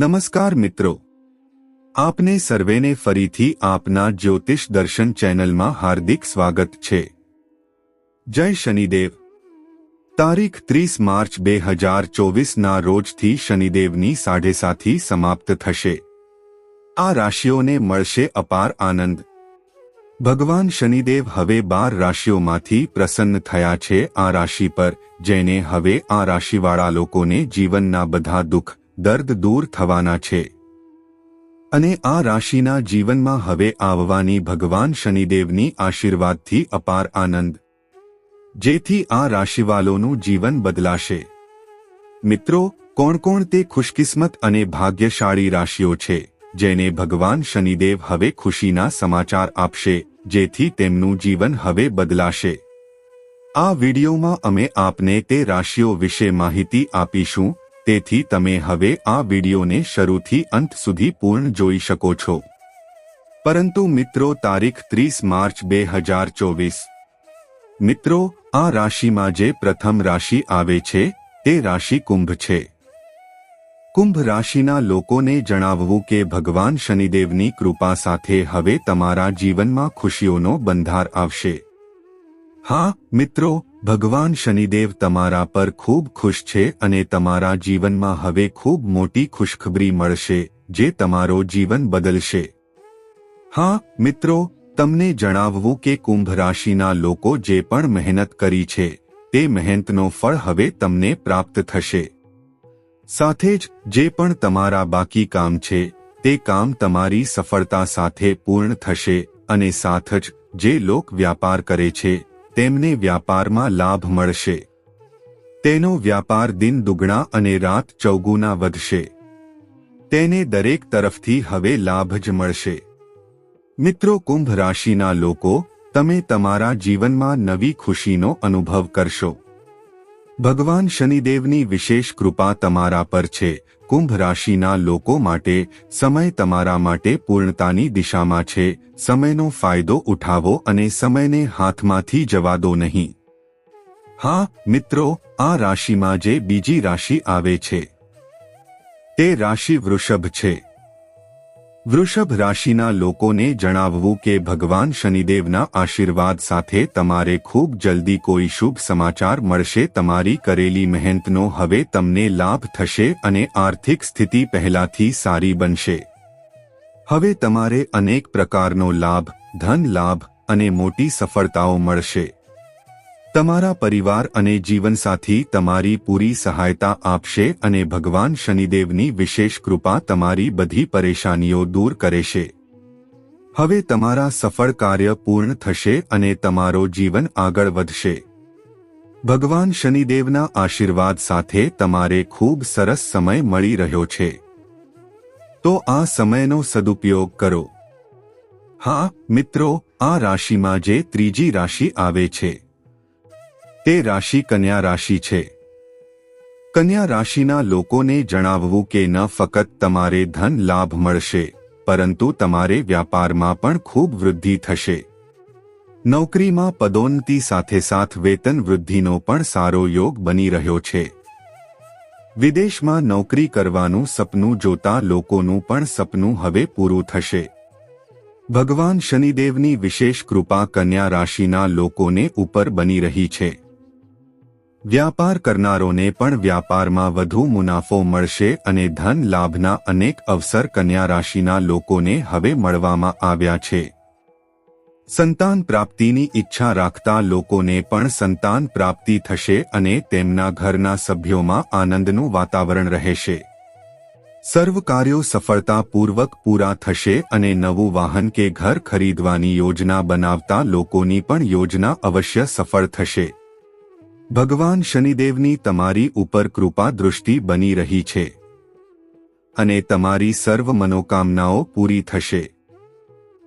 નમસ્કાર મિત્રો. આપને સર્વેને ફરીથી આપના જ્યોતિષ દર્શન ચેનલમાં હાર્દિક સ્વાગત છે. જય શનિદેવ. તારીખ ત્રીસ માર્ચ બે હજાર ચોવીસના રોજથી શનિદેવની સાઢેસાથી સમાપ્ત થશે. આ રાશિઓને મળશે અપાર આનંદ. ભગવાન શનિદેવ હવે બાર રાશિઓમાંથી પ્રસન્ન થયા છે આ રાશિ પર, જેને હવે આ રાશિવાળા લોકોને જીવનના બધા દુઃખ દર્દ દૂર થવાના છે. અને આ રાશિના જીવનમાં હવે આવવાની ભગવાન શનિદેવની આશીર્વાદથી અપાર આનંદ. જેથી આ રાશિવાલોનું જીવન બદલાશે. મિત્રો કોણ કોણ તે ખુશકિસ્મત અને ભાગ્યશાળી રાશિઓ છે, જેને ભગવાન શનિદેવ હવે ખુશીના સમાચાર આપશે, જેથી તેમનું જીવન હવે બદલાશે. આ વિડીયોમાં અમે આપને તે રાશિઓ વિશે માહિતી આપીશું તેથી તમે હવે આ વિડીયોને શરૂથી અંત સુધી પૂર્ણ જોઈ શકો છો. પરંતુ મિત્રો, તારીખ ત્રીસ માર્ચ બે હજાર ચોવીસ. મિત્રો, આ રાશિમાં જે પ્રથમ રાશિ આવે છે, તે રાશિ કુંભ છે. કુંભ રાશિના લોકોને જણાવવું કે ભગવાન શનિદેવની કૃપા સાથે હવે તમારા જીવનમાં ખુશીઓનો બંધાર આવશે. હા, મિત્રો ભગવાન શનિદેવ તમારા પર ખૂબ ખુશ છે અને તમારા જીવનમાં હવે ખૂબ મોટી ખુશખબરી મળશે, જે તમારો જીવન બદલશે. હા, મિત્રો, તમને જણાવવું કે કુંભ રાશિના લોકો જે પણ મહેનત કરી છે, તે મહેનતનો ફળ હવે તમને પ્રાપ્ત થશે. સાથે જ, જે પણ તમારા બાકી કામ છે, તે કામ તમારી સફળતા સાથે પૂર્ણ થશે અને સાથ જ, જે લોક વ્યાપાર કરે છે તેમને વ્યાપારમાં લાભ મળશે. તેનો વ્યાપાર દિન દુગણા અને રાત ચૌગુના વધશે. તેને દરેક તરફથી હવે લાભ જ મળશે. મિત્રો કુંભ રાશિના લોકો, તમે તમારા જીવનમાં નવી ખુશીનો અનુભવ કરશો. ભગવાન શનિદેવની વિશેષ કૃપા તમારા પર છે. કુંભ રાશિના લોકો માટે સમય તમારા માટે પૂર્ણતાની દિશામાં છે. સમયનો ફાયદો ઉઠાવો અને સમયને હાથમાંથી જવા દો નહીં. હા, મિત્રો, આ રાશિમાં જે બીજી રાશિ આવે છે. તે રાશિ વૃષભ છે. વૃષભ રાશિના લોકોને જણાવવું કે ભગવાન શનિદેવના આશીર્વાદ સાથે તમારે ખૂબ જલ્દી કોઈ શુભ સમાચાર મળશે. તમારી કરેલી મહેનતનો હવે તમને લાભ થશે અને આર્થિક સ્થિતિ પહેલાથી સારી બનશે. હવે તમારે અનેક પ્રકારનો લાભ, ધન લાભ અને મોટી સફળતાઓ મળશે. તમારા પરિવાર અને જીવનસાથી તમારી પૂરી સહાયતા આપશે અને ભગવાન શનિદેવની વિશેષ કૃપા તમારી બધી પરેશાનીઓ દૂર કરેશે. હવે તમારા સફળ કાર્ય પૂર્ણ થશે અને તમારો જીવન આગળ વધશે. ભગવાન શનિદેવના આશીર્વાદ સાથે તમારે ખૂબ સરસ સમય મળી રહ્યો છે. તો આ સમયનો સદુપયોગ કરો. હા, મિત્રો, આ રાશિમાં જે ત્રીજી રાશિ આવે છે. તે રાશિ કન્યા રાશિ છે. કન્યા રાશિના લોકોને જણાવવું કે ન ફક્ત તમારે ધન લાભ મળશે, પરંતુ તમારે વ્યાપારમાં પણ ખૂબ વૃદ્ધિ થશે. નોકરીમાં પદોન્નતિ સાથે સાથ વેતન વૃદ્ધિનો પણ સારો યોગ બની રહ્યો છે. વિદેશમાં નોકરી કરવાનું સપનું જોતા લોકોનું પણ સપનું હવે પૂરું થશે. ભગવાન શનિદેવની વિશેષ કૃપા કન્યા રાશિના લોકોને ઉપર બની રહી છે. વ્યાપાર કરનારોને પણ વ્યાપારમાં વધુ મુનાફો મળશે અને ધન લાભના અનેક અવસર કન્યા રાશિના લોકોને હવે મળવામાં આવ્યા છે. સંતાન પ્રાપ્તિની ઈચ્છા રાખતા લોકોને પણ સંતાન પ્રાપ્તિ થશે અને તેમના ઘરના સભ્યોમાં આનંદનું વાતાવરણ રહેશે. સર્વ કાર્યો સફળતાપૂર્વક પૂરા થશે અને નવું વાહન કે ઘર ખરીદવાની યોજના બનાવતા લોકોની પણ યોજના અવશ્ય સફળ થશે. ભગવાન શનિદેવની તમારી ઉપર કૃપા દૃષ્ટિ બની રહી છે. અને તમારી સર્વ મનોકામનાઓ પૂરી થશે.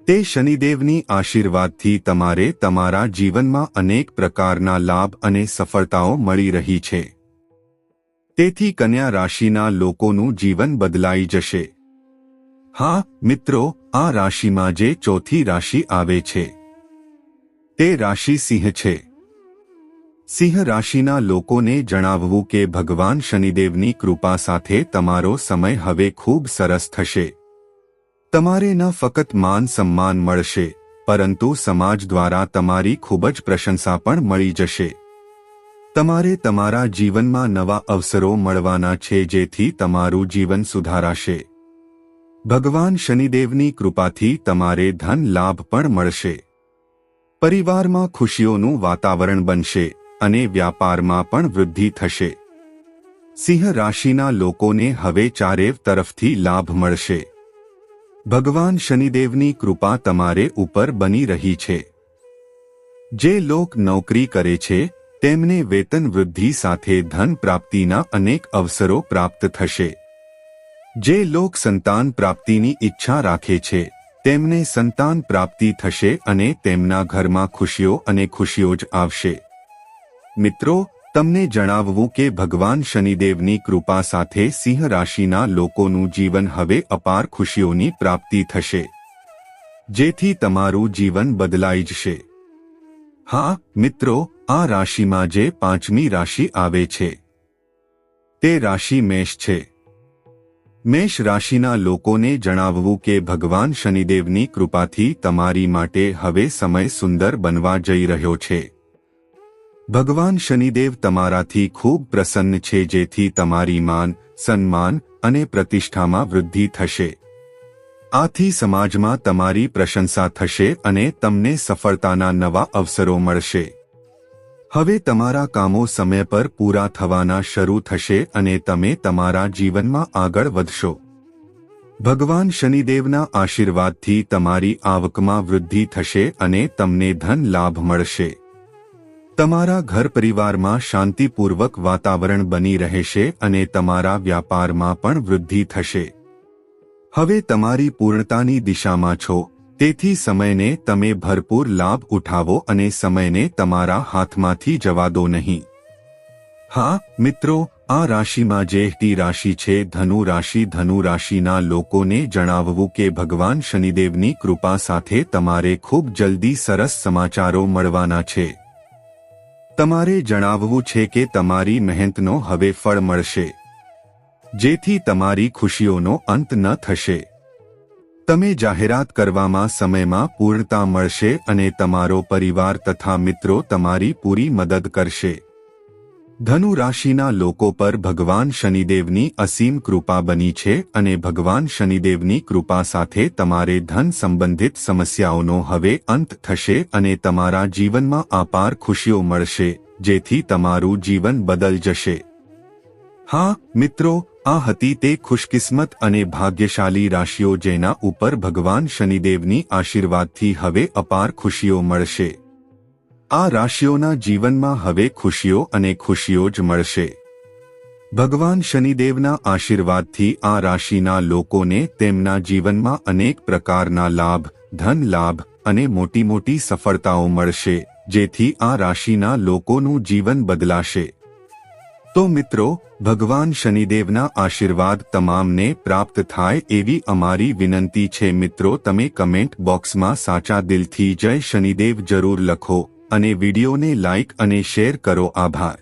તે શનિદેવની આશીર્વાદથી તમારે તમારા જીવનમાં અનેક પ્રકારના લાભ અને સફળતાઓ મળી રહી છે. તેથી કન્યા રાશિના લોકોનું જીવન બદલાઈ જશે. હા, મિત્રો, આ રાશિમાં જે ચોથી રાશિ આવે છે. તે રાશિ સિંહ છે. સિંહ રાશિના લોકોને જણાવવું કે ભગવાન શનિદેવની કૃપા સાથે તમારો સમય હવે ખૂબ સરસ થશે. તમારે ન ફક્ત માન સન્માન મળશે, પરંતુ સમાજ દ્વારા તમારી ખૂબ જ પ્રશંસા પણ મળી જશે. તમારે તમારા જીવનમાં નવા અવસરો મળવાના છે જેથી તમારું જીવન સુધારાશે. ભગવાન શનિદેવની કૃપાથી તમારે ધન લાભ પણ મળશે. પરિવારમાં ખુશીઓનું વાતાવરણ બનશે. અને વ્યાપારમાં પણ વૃદ્ધિ થશે. સિંહ રાશિના લોકોને હવે ચારેવ તરફથી લાભ મળશે. ભગવાન શનિદેવની કૃપા તમારે ઉપર બની રહી છે. જે લોક નોકરી કરે છે, તેમને વેતન વૃદ્ધિ સાથે ધન પ્રાપ્તિના અનેક અવસરો પ્રાપ્ત થશે. જે લોક સંતાન પ્રાપ્તિની ઈચ્છા રાખે છે, તેમને સંતાન પ્રાપ્તિ થશે અને તેમના ઘરમાં ખુશીઓ અને ખુશીઓ જ આવશે. મિત્રો, તમને જણાવવું કે ભગવાન શનિદેવની કૃપા સાથે સિંહ રાશિના લોકોનું જીવન હવે અપાર ખુશીઓની પ્રાપ્તિ થશે. જેથી તમારું જીવન બદલાઈ જશે. હા, મિત્રો, આ રાશિમાં જે પાંચમી રાશિ આવે છે, તે રાશિ મેષ છે. મેષ રાશિના લોકોને જણાવવું કે ભગવાન શનિદેવની કૃપાથી તમારી માટે હવે સમય સુંદર બનવા જઈ રહ્યો છે. ભગવાન શનિદેવ તમારાથી ખૂબ પ્રસન્ન છે, જેથી તમારી માન, સન્માન અને પ્રતિષ્ઠામાં વૃદ્ધિ થશે. આથી સમાજમાં તમારી પ્રશંસા થશે અને તમને સફળતાના નવા અવસરો મળશે. હવે તમારા કામો સમય પર પૂરા થવાના શરૂ થશે અને તમે તમારા જીવનમાં આગળ વધશો. ભગવાન શનિદેવના આશીર્વાદથી તમારી આવકમાં વૃદ્ધિ થશે અને તમને ધન લાભ મળશે. તમારા ઘર પરિવારમાં શાંતિપૂર્વક વાતાવરણ બની રહેશે અને તમારા વ્યાપારમાં પણ વૃદ્ધિ થશે. હવે તમારી પૂર્ણતાની દિશામાં છો, તેથી સમયને તમે ભરપૂર લાભ ઉઠાવો અને સમયને તમારા હાથમાંથી જવા દો નહીં. હા, મિત્રો, આ રાશિમાં જે ટી રાશિ છે, ધનુ રાશિ, ધનુ રાશિના લોકોને જણાવવું કે ભગવાન શનિદેવની કૃપા સાથે તમારે ખૂબ જલ્દી સરસ સમાચારો મળવાના છે. તમારે જણાવવું છે કે તમારી મહેનતનો હવે ફળ મળશે. જેથી તમારી ખુશીઓનો અંત ન થશે. તમે જાહેરાત કરવામાં સમયમાં પૂર્ણતા મળશે અને તમારો પરિવાર તથા મિત્રો તમારી પૂરી મદદ કરશે. ધનુ રાશિના લોકો પર ભગવાન શનિદેવની અસીમ કૃપા બની છે અને ભગવાન શનિદેવની કૃપા સાથે તમારે ધન સંબંધિત સમસ્યાઓનો હવે અંત થશે અને તમારા જીવનમાં અપાર ખુશીઓ મળશે, જેથી તમારું જીવન બદલ જશે. હા, મિત્રો, આ હતી તે ખુશકિસ્મત અને ભાગ્યશાળી રાશિઓ જેના ઉપર ભગવાન શનિદેવની આશીર્વાદથી હવે અપાર ખુશીઓ મળશે. આ રાશિઓના જીવનમાં હવે ખુશીઓ અને ખુશીઓ જ મળશે. ભગવાન શનિદેવના આશીર્વાદથી આ રાશિના લોકોને તેમના જીવનમાં અનેક પ્રકારના લાભ ધન લાભ અને મોટી મોટી સફળતાઓ મળશે, જેથી આ રાશિના લોકોનું જીવન બદલાશે. તો મિત્રો, ભગવાન શનિદેવના આશીર્વાદ તમામને પ્રાપ્ત થાય એવી અમારી વિનંતી છે. મિત્રો, તમે કમેન્ટ બોક્સમાં સાચા દિલથી જય શનિદેવ જરૂર લખો. અને વિડીયોને લાઇક અને શેર કરો. આભાર.